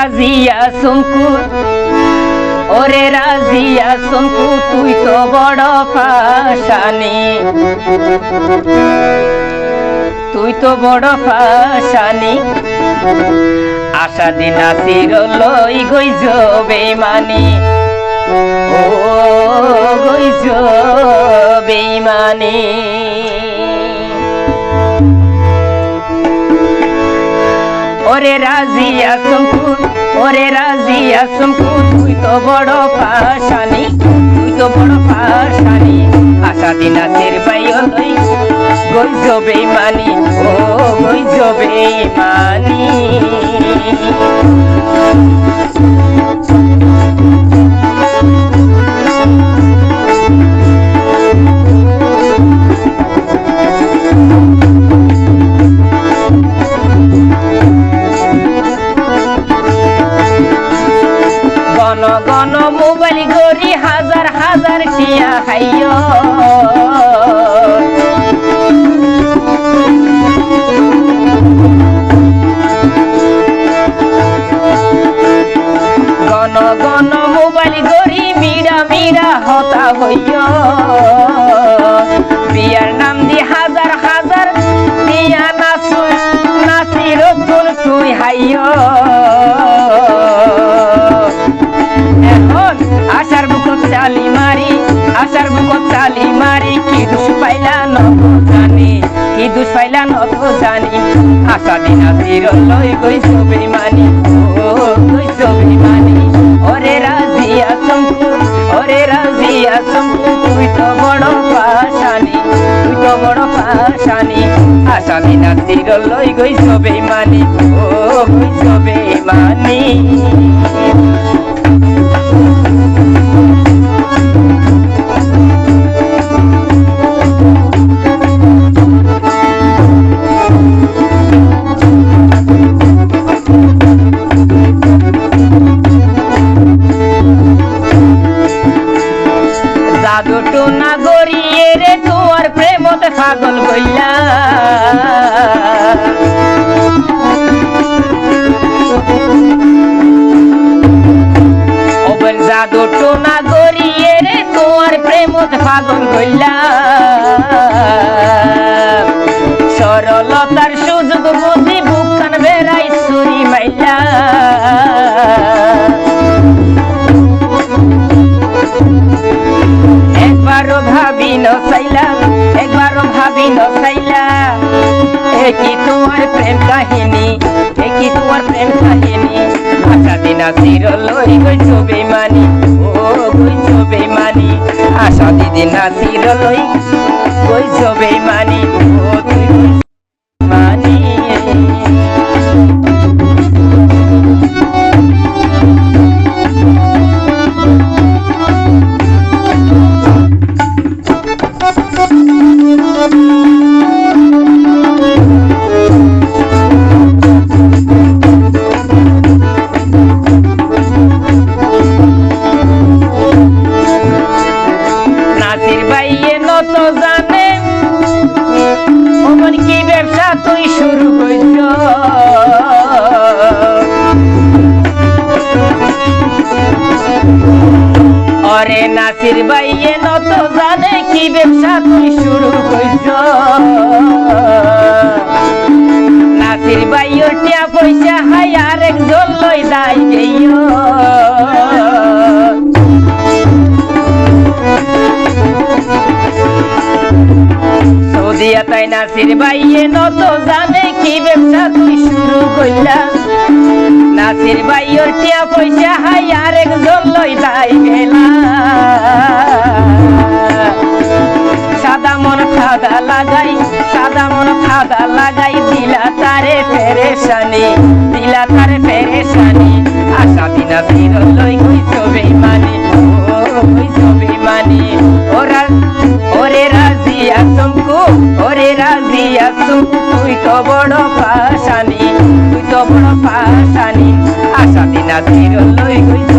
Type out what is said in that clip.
রাজিয়া শঙ্কু, ওরে রাজিয়া শঙ্কু, তুই তো বড় ফাশানি তুই তো বড় ফাশানি আশা দিন আসির লই গইজ বেমানি ও গইজ বেমানি ওরে রাজিয়া শঙ্কু ওরে রাজিয়া শঙ্কু তুই তো বড় পাশানি তুই তো বড় পাশানি আশা দিনাতের বাইয় লই গইজ বেমানি ও গইজ বেমানি গণ মোবাইল গড়ি হাজার হাজার টিয়া খাইয় গণ গণ মোবাইল গড়ি মিরা মিরা হতা হইয় বিয়ার নাম দি হাজার হাজার বিয়া নাচু নাচি রতুন তুই হাইয় চালি মারি কি দুষ পাইলা নত জানি, কি দুষ পাইলা নত জানি। আশা দিন লই গই সবে মানি, ও গই সবে মানি। ওরে রাজিয়া শঙ্কু ওরে রাজিয়া শঙ্কু তুই তো বড় পাশানি তুই তো বড় পাশানি আশা দিন লই গই সবে মানি, ও গই সবে মানি। জাদু টোনা গড়িয়ে রে তোর প্রেমতে পাগল কইলা। জাদু টোনা গড়িয়ে রে তোর প্রেমতে পাগল হইলা প্রেম কাহিনী দেখি তোমার প্রেম কাহিনী? আশা দিনা চির লই গৈছো বেমানি ও গৈছো বেমানি আশা দিদিন চির লই গৈছো বেমানি ও তুই বাইয়ে নত জানে। ওমন কি ব্যবসা তুই শুরু করছ অরে নাসির বাইয়ে নত জানে কি ব্যবসা তুই নাসির বাইয়ে নত জানে কি ব্যবসা তুই শুরু কইলা। নাসির বাইয়ের টিয়া পয়সা হাই আরেক জন লই তাই গেলা। সাদা মন খাদা লাগাই, সাদা মন খাদা লাগাই, দিলা তারে পেরেশানি দিলা তারে পেরেশানি আশা দিনা ফির লই গইছ বেমানি তো বড় পাশানি